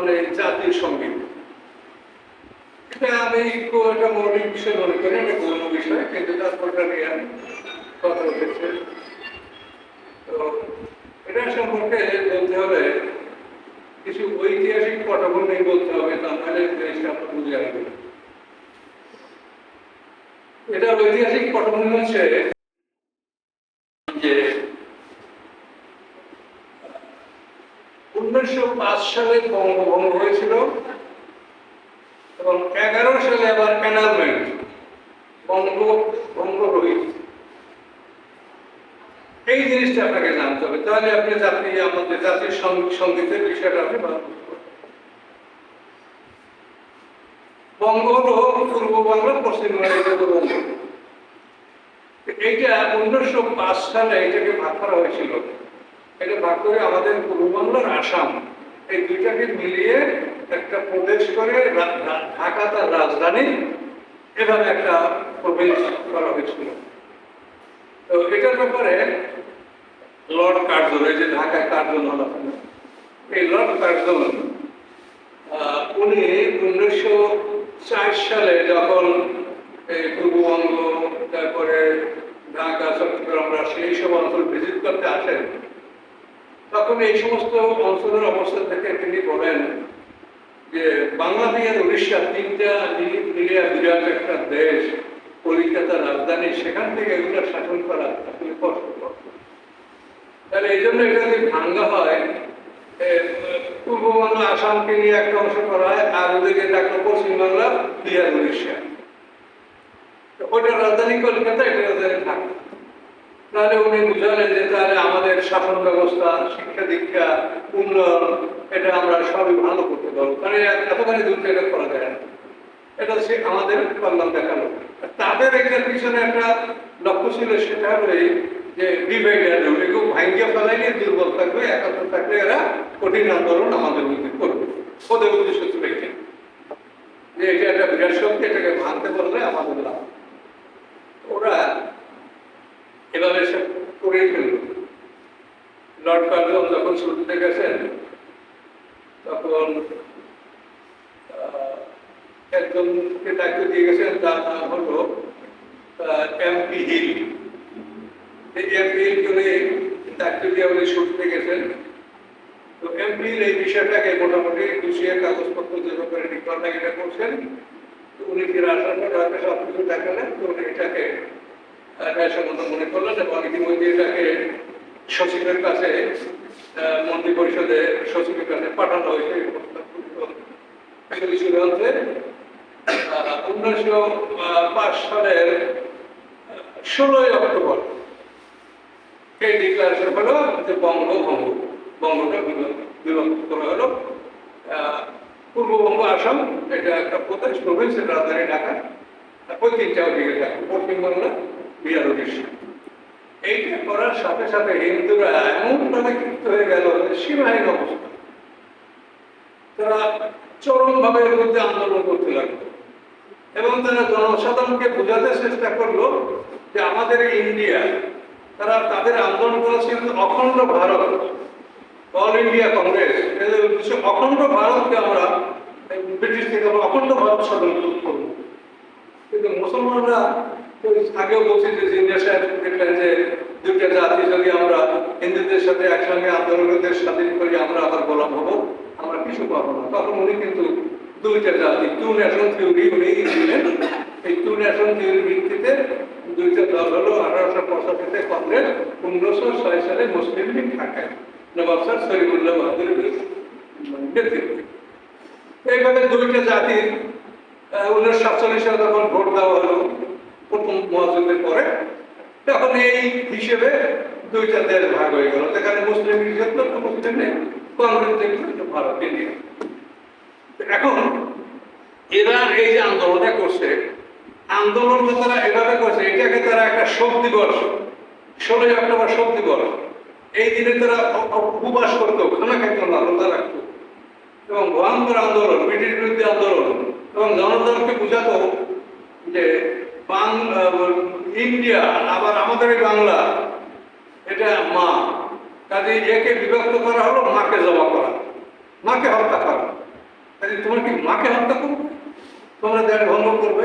মানে জাতীয় সংগীত এটা আমি একটা মৌলিক বিষয় মনে করি এটা গৌণ বিষয়, কিন্তু তারপরটা নিয়ে কথা উঠেছে তো এটা সম্পর্কে বলতে হলে কিছু ঐতিহাসিক পটভূমি বলতে হবে, তা নাহলে জিনিসটা আপনার বুঝে আসবে না। এটার ঐতিহাসিক পটভূমি হচ্ছে যে উনিশশো পাঁচ সালে বঙ্গভঙ্গ হয়েছিল এবং এগারো সালে আবার এনালমেন্ট বঙ্গভঙ্গ রহিত এই জিনিসটা আপনাকে জানতে হবে। তাহলে আপনি জাতীয় আমাদের জাতীয় সঙ্গীতের বিষয়টা আপনি ভালো বুঝতে পারবেন। বঙ্গ হলো পূর্ব বাংলা, পশ্চিম বাংলা এইটা উনিশশো পাঁচ সালে এটাকে ভাগ করা হয়েছিল। এটা ভাগ করে আমাদের পূর্ব আসাম। এই দুইটাকে মিলিয়ে একটা প্রদেশ করে ঢাকা তার রাজধানী, এভাবে একটা প্রবেশ করা হয়েছিল। তো এটার ব্যাপারে লর্ড কার্জন, এই যে ঢাকায় কার্জন হল এই লর্ড কার্জন উনি উনিশশো চার সালে যখন এই পূর্ববঙ্গ, তারপরে ঢাকা, চট্টগ্রাম, রাজশাহী, এইসব অঞ্চল ভিজিট করতে আসেন তখন এই সমস্ত অঞ্চলের অবস্থা থেকে তিনি বলেন যে বাংলাদেশ আর উড়িষ্যা তিনটা মিলি- মিলিয়ে বিরাট একটা দেশ, কলিকাতা, রাজধানী, সেখান থেকে এগুলো শাসন করা আসলে কষ্টকর। তাহলে এই জন্য এটা যদি ভাঙ্গা হয় পূর্ব বাংলা, আসামকে নিয়ে একটা অংশ করা হয়, আর ওদিকে থাকল পশ্চিমবাংলা বিহার, উড়িষ্যা। ওইটা রাজধানী কলকাতা তাহলে উনি বুঝালেন যে তাহলে আমাদের শাসন ব্যবস্থা শিক্ষা দীক্ষা, উন্নয়ন, এটা আমরা সবই ভালো করতে পারব। কারণ এতখানি দূর থেকে করা যায় না। এটা সে আমাদের কল্যাণ দেখাল তাদের এটার পিছনে একটা লক্ষ্য ছিল, সেটা হলো যে রুল এগুলো ভাঙ্গিয়ে ফেলাইলে দুর্বল থাকবে একাত্তর থাকলে এরা কঠিন আন্দোলন আমাদের মধ্যে করবে। ওদের উদ্দেশ্য ছিল যে এটা একটা বিরাট শক্তি, এটাকে ভাঙতে পারলে আমাদের লাভ ওরা এভাবে সে করেই ফেলল লর্ড ছুটিতে গেছেন, তখন একজনকে দায়িত্ব দিয়ে গেছেন, তার নাম হলো এমপি হিল। এমপি হিল দায়িত্ব দিয়ে উনি ছুটিতে গেছেন। তো এমপি এই বিষয়টাকে মোটামুটি গুছিয়ে কাগজপত্র যে রিকর্ড এটা করছেন। উনি ফিরে আসার পর হয়তো সব কিছু দেখালেন, তো উনি এটাকে ন্যায়সঙ্গত মনে করলেন এবং ইতিমধ্যে এটাকে সচিবের কাছে মন্ত্রী পরিষদে সচিবের কাছে পাঠানো হয়েছে উনিশশো পাঁচ সালের ষোলোই অক্টোবর এই ডিক্লারেশন হলো যে বঙ্গভঙ্গ, বঙ্গটা বিভক্ত- করা হলো। পূর্ববঙ্গ আসাম, এটা একটা প্রদেশ প্রভিন্সের রাজধানী ঢাকা। ওই তিনটা পশ্চিমবাংলা বিহার উড়িষ্যা এইটা করার সাথে সাথে হিন্দুরা এমনভাবে ক্ষিপ্ত হয়ে গেল সীমাহীন অবস্থা। তারা চরমভাবে এর মধ্যে আন্দোলন করতে লাগল। এবং তারা জনসাধারণকে বোঝাতে চেষ্টা করল যে আমাদের ইন্ডিয়া, তারা তাদের আন্দোলন করেছিল অখণ্ড ভারত, অল ইন্ডিয়া কংগ্রেস, এদের উদ্দেশ্য অখণ্ড ভারতকে আমরা ব্রিটিশ থেকে আমরা অখণ্ড ভারত স্বাধীন করব। কিন্তু মুসলমানরা, আগেও বলছি যে জিনিয়া সাহেব দেখলেন যে দুইটা জাতি যদি আমরা হিন্দুদের সাথে একসঙ্গে আন্দোলনদের স্বাধীন করি, আমরা আবার গোলাম হব? আমরা কিছু পাবো না। তখন উনি কিন্তু দুইটা জাতি টু ন্যাশন থিওরি উনি দিলেন এই টু ন্যাশন থিওরির ভিত্তিতে দুইটা দল হলো আঠারোশো পঁচাশিতে কংগ্রেস উনিশশো ছয় সালে মুসলিম লীগ ঢাকায়। নবাব স্যার সরিমুল্লাহ বাহাদুরের এইভাবে দুইটা জাতির উনিশশো সাতচল্লিশ সালে যখন ভোট দেওয়া হলো, প্রথম মহাযুদ্ধের পরে তখন এই হিসেবে দুইটা দেশ ভাগ হয়ে গেল। যেখানে মুসলিম জিতলো তো মুসলিম লীগ কংগ্রেস জিতলো ভারত ইন্ডিয়া এখন এরা এই যে আন্দোলনটা করছে, আন্দোলন যে তারা এভাবে করছে, এটাকে তারা একটা শোক দিবস, ষোলোই অক্টোবর শোক দিবস, এই দিনে তারা উপবাস করতো, খানা খাইতো না, রোজা রাখতো। এবং ভয়ঙ্কর আন্দোলন, ব্রিটিশ বিরুদ্ধে আন্দোলন, এবং জনগণকে বুঝাতো যে বাংলা ইন্ডিয়া আবার আমাদের বাংলা, এটা মা। কাজে একে বিভক্ত করা হলো, মাকে জমা করা। মাকে হত্যা করা। কাজে তোমার কি মাকে হত্যা করবে? তোমরা দেশ ভঙ্গ করবে।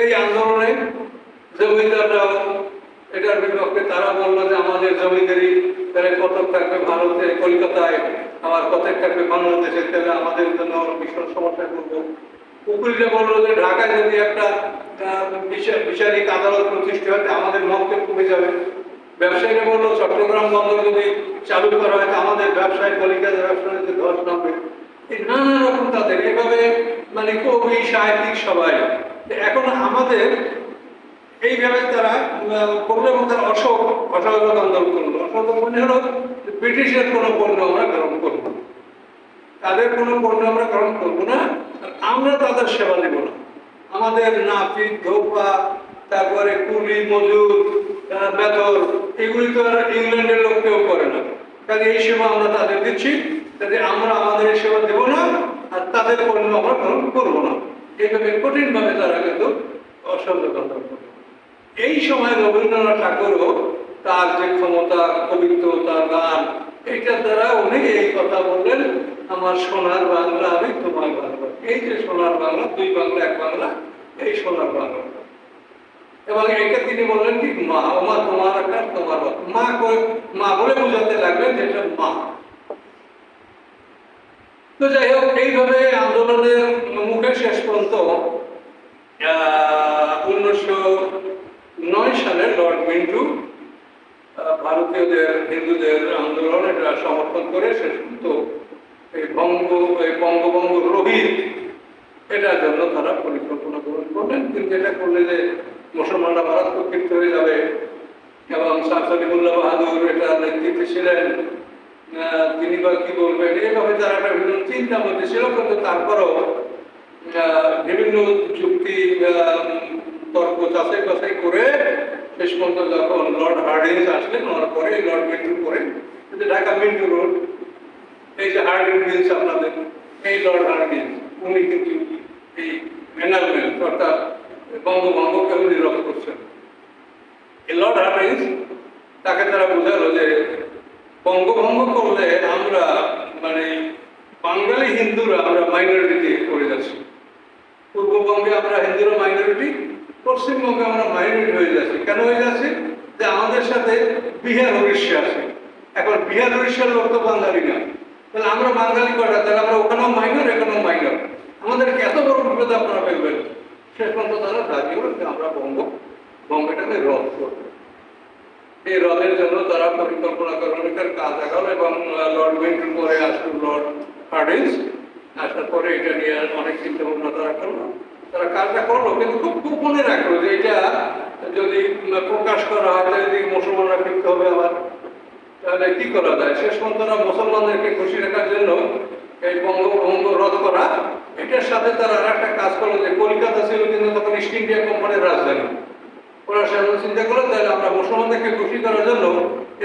এই আন্দোলনে জমিদাররাও এটার বিপক্ষে তারা বলল যে আমাদের জমিদারি তাহলে কতক থাকবে ভারতে, কলকাতায়, আবার কতক থাকবে বাংলাদেশে, তাহলে আমাদের জন্য ভীষণ সমস্যা করব বলল যে ঢাকায় যদি একটা বিচারিক আদালত হয় আমাদের কমে যাবে। ব্যবসায়ীরা বলল, চট্টগ্রাম বন্দর যদি চালু করা হয় আমাদের কলিকাতা ব্যবসায়ীতে ধস নামবে এই নানা রকম তাদের, এভাবে মানে কবি, সাহিত্যিক সবাই। এখন আমাদের এইভাবে তারা এবং তারা অশোক, অসহযোগ আন্দোলন করল। অসহযোগ মনে হলো ব্রিটিশের কোনো পণ্য আমরা গ্রহণ করব। তাদের কোনো পণ্য আমরা গ্রহণ করব না আমরা তাদের সেবা নেব না। আমাদের নাপিত, ধোপা, তারপরে কুলি মজুর বেতর, এগুলি তো আর ইংল্যান্ডের লোক কেউ করে না। কাজে এই সেবা আমরা তাদের দিচ্ছি কাজে আমরা আমাদের এই সেবা দেবো না, আর তাদের পণ্য আমরা গ্রহণ করব না। এইভাবে কঠিনভাবে তারা কিন্তু আন্দোলন এই সময় রবীন্দ্রনাথ ঠাকুরও তার যে ক্ষমতা কবিত্ব তার গান এইটার দ্বারা উনি এই কথা বললেন, আমার সোনার বাংলা, আমি তোমার বাংলা। এই যে সোনার বাংলা, দুই বাংলা, এক বাংলা, এই সোনার বাংলা। এবং একে তিনি বললেন কি, মা ও মা, তোমার আকার, তোমার মা মা বলে বোঝাতে লাগলেন যেটা মা। তো যাই হোক, এইভাবে আন্দোলনের মুখে শেষ পর্যন্ত উনিশশো নয় সালে লর্ড মিন্টু ভারতীয়দের, হিন্দুদের আন্দোলন এটা সমর্থন করে, সে পর্যন্ত এই বঙ্গ, এই বঙ্গবঙ্গ রোহিত, এটার জন্য তারা পরিকল্পনা গ্রহণ করলেন। কিন্তু এটা করলে যে মুসলমানরা মারাত্মক ক্ষিপ্ত হয়ে যাবে এবং শাহ সলিমুল্লাহ বাহাদুর এটা নেতৃত্বে ছিলেন তিনি বা কি বলবেন? এইভাবে তারা একটা বিভিন্ন চিন্তার মধ্যে ছিল, কিন্তু তারপরও বিভিন্ন যুক্তি তর্ক যাচাই বাছাই করে শেষ পর্যন্ত যখন লর্ড হার্ডিংস আসলেন, ওনার পরে লর্ড মিন্টু পরে ঢাকা মিন্টু রোড, এই যে হার্ডিংস আপনাদের, এই লর্ড হার্ডিংস উনি কিন্তু এই এনালমেন্ট অর্থাৎ বঙ্গভঙ্গকে উনি রদ করছেন। এই লর্ড হার্ডিংস তাকে তারা বোঝালো যে বঙ্গভঙ্গ করলে আমরা মানে বাঙালি হিন্দুরা আমরা মাইনরিটি করে যাচ্ছি। পূর্ববঙ্গে আমরা হিন্দুরা মাইনরিটি পশ্চিমবঙ্গে আমরা মাইনরিটি হয়ে যাচ্ছি। কেন হয়ে যাচ্ছি? যে আমাদের সাথে বিহার উড়িষ্যা আছে। এখন বিহার উড়িষ্যার লোক তো বাঙালি না। তাহলে আমরা বাঙালি কটা তাহলে আমরা ওখানেও মাইনর এখানেও মাইনর আমাদেরকে এত বড় বিপদে আপনারা ফেলবেন। শেষ পর্যন্ত তারা রাজি হলো যে আমরা বঙ্গ, বঙ্গটাকে রদ করব। এই রদের জন্য তারা পরিকল্পনা এটার কাজ দেখাল এবং লর্ড উইন্টন পরে আসলো লর্ড হার্ডিন্স আসার পরে এটা নিয়ে অনেক চিন্তা ভাবনা তারা করল তারা কাজটা করল, কিন্তু খুব গোপনে রাখল যে এটা যদি প্রকাশ করা হয়, তাহলে যদি মুসলমানরা ফিরতে হবে আবার। তাহলে কি করা যায়? শেষ পর্যন্ত মুসলমানদেরকে খুশি রাখার জন্য এই বঙ্গভঙ্গ রদ করা, এটার সাথে তারা আর একটা কাজ করল যে কলকাতা ছিল কিন্তু তখন ইস্ট ইন্ডিয়া কোম্পানির রাজধানী। ওরা সেরকম চিন্তা করল, তাহলে আমরা মুসলমানদেরকে খুশি করার জন্য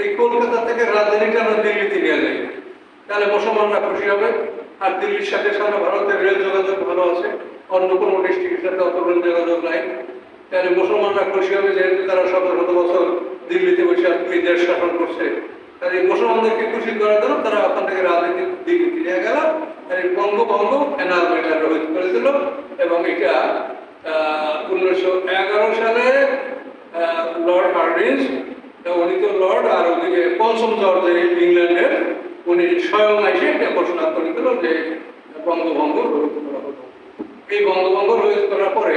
এই কলকাতা থেকে রাজধানীটা আমরা দিল্লিতে নিয়ে যাই। তাহলে মুসলমানরা খুশি হবে। আর দিল্লির সাথে সারা ভারতের রেল যোগাযোগ ভালো আছে। অন্য কোনো ডিস্ট্রিক্টের সাথে অত রেল যোগাযোগ নাই। তাহলে মুসলমানরা খুশি হবে যেহেতু তারা শত শত বছর দিল্লিতে বসে এই দেশ শাসন করছে। তাহলে মুসলমানদেরকে খুশি করার জন্য তারা ওখান থেকে রাজনীতি দিল্লিতে নিয়ে গেল। এই বঙ্গভঙ্গ এনালমেন্ট রোহিত করেছিল এবং এটা উনিশশো এগারো সালে লর্ড হার্ডিন্স উনি তো লর্ড আর ওদিকে পঞ্চম জর্জ ইংল্যান্ডের, উনি স্বয়ং এসে এটা ঘোষণা করে দিল যে বঙ্গভঙ্গ রোহিত এই বঙ্গভঙ্গ রোহিত করার পরে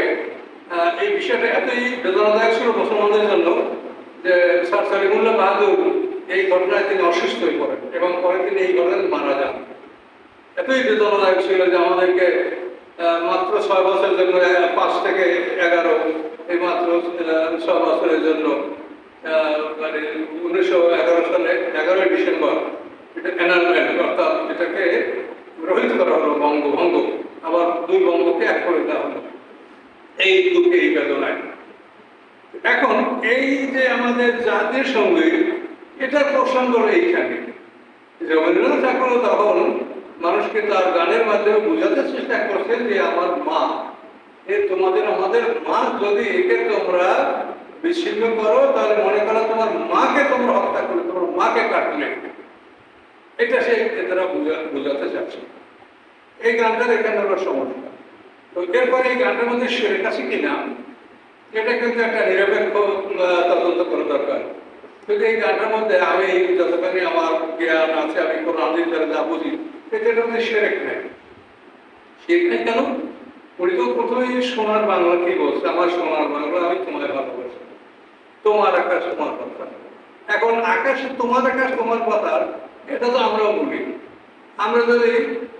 এই বিষয়টা এতই বেদনাদায়ক ছিল মুসলমানদের জন্য যে স্যার সলিমুল্লাহ বাহাদুর এই ঘটনায় তিনি অসুস্থ হয়ে পড়েন এবং পরে তিনি এই ঘটনায় মারা যান। এতই বেদনাদায়ক ছিল যে আমাদেরকে মাত্র ছয় বছরের জন্য পাঁচ থেকে এগারো এই মাত্র ছয় বছরের জন্য মানে উনিশশো এগারো সালে, এগারোই ডিসেম্বর, এটা এনালমেন্ট অর্থাৎ এটাকে রোহিত করা হলো বঙ্গভঙ্গ। আবার দুই বঙ্গকে এক করে দেওয়া হলো। এই দুঃখে এই বেদনায়। এখন এই যে আমাদের জাতীয় সংগীত এটার প্রসঙ্গ এইখানে। রবীন্দ্রনাথ ঠাকুর তখন মানুষকে তার গানের মাধ্যমে বোঝাতে চেষ্টা করছেন যে আমার মা, এ তোমাদের, আমাদের মা যদি একে তোমরা বিচ্ছিন্ন করো, তাহলে মনে করো তোমার মাকে তোমরা হত্যা করলে, তোমার মাকে কাটলে। এটা সে তারা বোঝাতে চাচ্ছে। এই গানটার হলো সমস্যা তো এরপরে এই গানটার মধ্যে সেরেক আছে কিনা, এটা কিন্তু একটা নিরপেক্ষ তদন্ত করা দরকার। কিন্তু এই গানটার মধ্যে আমি যতখানি আমার জ্ঞান আছে, আমি কোনো আদির দ্বারা যা বুঝি, এটার মধ্যে সেরেক নেই। সেরেক নেই কেন? উনি তো প্রথমেই সোনার বাংলা কি বলছে? আমার সোনার বাংলা আমি তোমায় ভালোবাসি। তোমার আকাশ, তোমার কথা এখন আকাশ, তোমার আকাশ, তোমার কথা এটা তো আমরাও বলি। আমরা যদি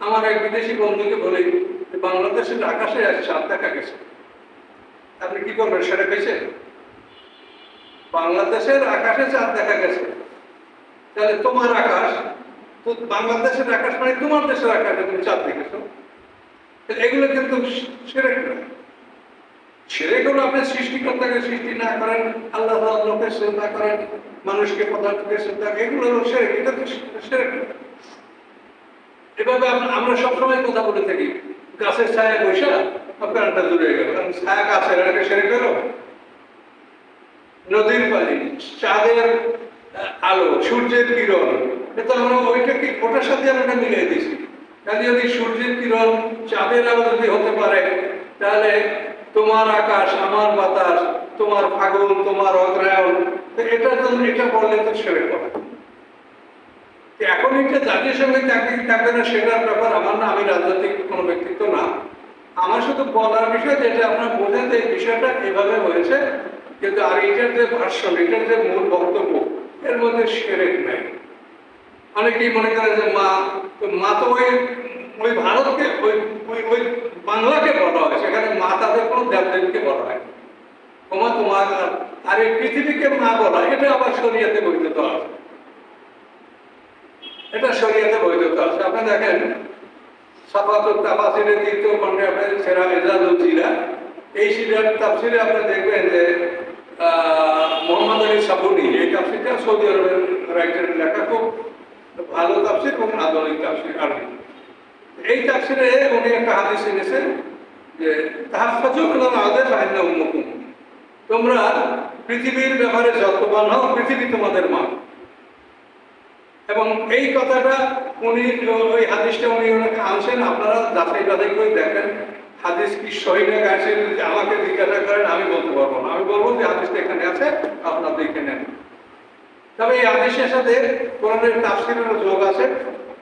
আমার এক বিদেশি বন্ধুকে বলি বাংলাদেশের আকাশে আজ সাত দেখা গেছে। আপনি কি করবেন সেটা পেয়েছেন? বাংলাদেশের আকাশে চাঁদ দেখা গেছে। তাহলে তোমার আকাশ বাংলাদেশের আকাশ মানে তোমার দেশের আকাশে তুমি চাঁদ দেখেছ। এগুলো কিন্তু সেরেক না। সেরেক আপনি সৃষ্টিকর্তাকে সৃষ্টি না করেন আল্লাহ লোকের শ্রদ্ধা করেন মানুষকে পদার্থকে করেন, এগুলো সেরেক। এটা তো সেরেক না। এভাবে আমরা সবসময় কথা বলে থাকি। গাছের ছায়া বৈশা প্রাণটা দূরে গেল। ছায়া গাছের আগে সেরে গেল নদীর পানি, চাঁদের আলো, সূর্যের কিরণ। এটা আমরা ওটার সাথে আমরা মিলিয়ে দিয়েছি? কাজে যদি সূর্যের কিরণ চাঁদের আলো যদি হতে পারে, তাহলে তোমার আকাশ, আমার বাতাস, তোমার ফাগুন, তোমার অগ্রায়ণ জন্য এটা বললে তো সেরে পড়ে এখন এটা জাতির সঙ্গে চাকরি থাকবে না, সেটার ব্যাপার আমার না, আমি রাজনৈতিক কোনো ব্যক্তিত্ব না। আমার শুধু বলার বিষয় যেটা আপনার বোঝেন যে বিষয়টা এভাবে হয়েছে, কিন্তু আর এটার যে ভার্সন এটার যে মূল বক্তব্য, এর মধ্যে সেরেক নাই। অনেকেই মনে করে যে মা মা তো ওই ওই ভারতকে, ওই ওই ওই বাংলাকে বলা হয়, সেখানে মা তাদের কোনো দেবদেবীকে বলা হয়। তোমার তোমার আর এই পৃথিবীকে মা বলা এটা আবার শরীয়তে বৈধতা আছে। এটা শরীয়তে বৈধতা আছে আপনি দেখেন সাফাতুল তাফাসিরের দ্বিতীয় খণ্ডে আপনার সেরা এজাজুল জিরা এই সিরার তাফসিরে আপনি দেখবেন যে মোহাম্মদ আলী সাবুনি, এই তাফসিরটা সৌদি আরবের রাইটার লেখা, খুব ভালো তাফসির এবং আধুনিক তাফসির আরবি এই তাফসিরে উনি একটা হাদিস এনেছেন যে তাহাফাজুক আদের আইনা তোমরা পৃথিবীর ব্যাপারে যত্নবান হও, পৃথিবী তোমাদের মা। এবং এই কথাটা উনি ওই হাদিসটা উনি ওনাকে আনছেন। আপনারা যাচাই বাছাই করে দেখেন। হাদিস কি সহিনে গাছেন আমাকে জিজ্ঞাসা করেন, আমি বলতে পারব না। আমি বলব যে হাদিসটা এখানে আছে, আপনারা দেখে নেন। তবে এই হাদিসের সাথে কোরআনের তাফসিরের যোগ আছে।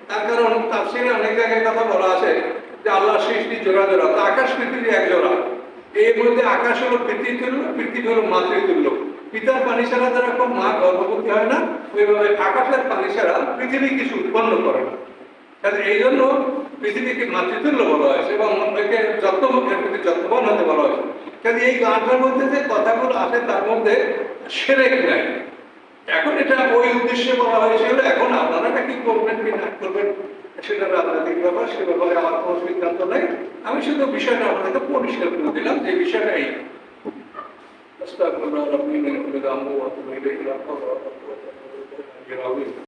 তার কারণ তাফসিরে অনেক জায়গায় কথা বলা আছে যে আল্লাহ সৃষ্টি জোড়া জোড়া তো আকাশ পৃথিবী এক জোড়া। এর মধ্যে আকাশ হলো পৃথিবীতুল্য পৃথিবী হলো মাতৃতুল্য। পিতার পানি ছাড়া যেরকম মা গর্ভবতী হয় না। ওইভাবে আকাশের পানি ছাড়া পৃথিবী কিছু উৎপন্ন করে না। কাজে এই জন্য পৃথিবীকে মাতৃতুল্য বলা হয়েছে এবং একে যত্ন প্রতি যত্নবান হতে বলা হয়েছে কাজে এই গানটার মধ্যে যে কথাগুলো আছে তার মধ্যে সেরেক নাই এখন এটা ওই উদ্দেশ্যে বলা হয়েছিল এখন আপনারা এটা কি করবেন কি না করবেন, সেটা রাজনৈতিক ব্যাপার, সে ব্যাপারে আমার কোনো সিদ্ধান্ত নেই। আমি শুধু বিষয়টা আপনাদেরকে পরিষ্কার করে দিলাম যে বিষয়টা এই। استغفر الله ربنا من ذنبه واتوب اليه لا حول ولا قوه الا بالله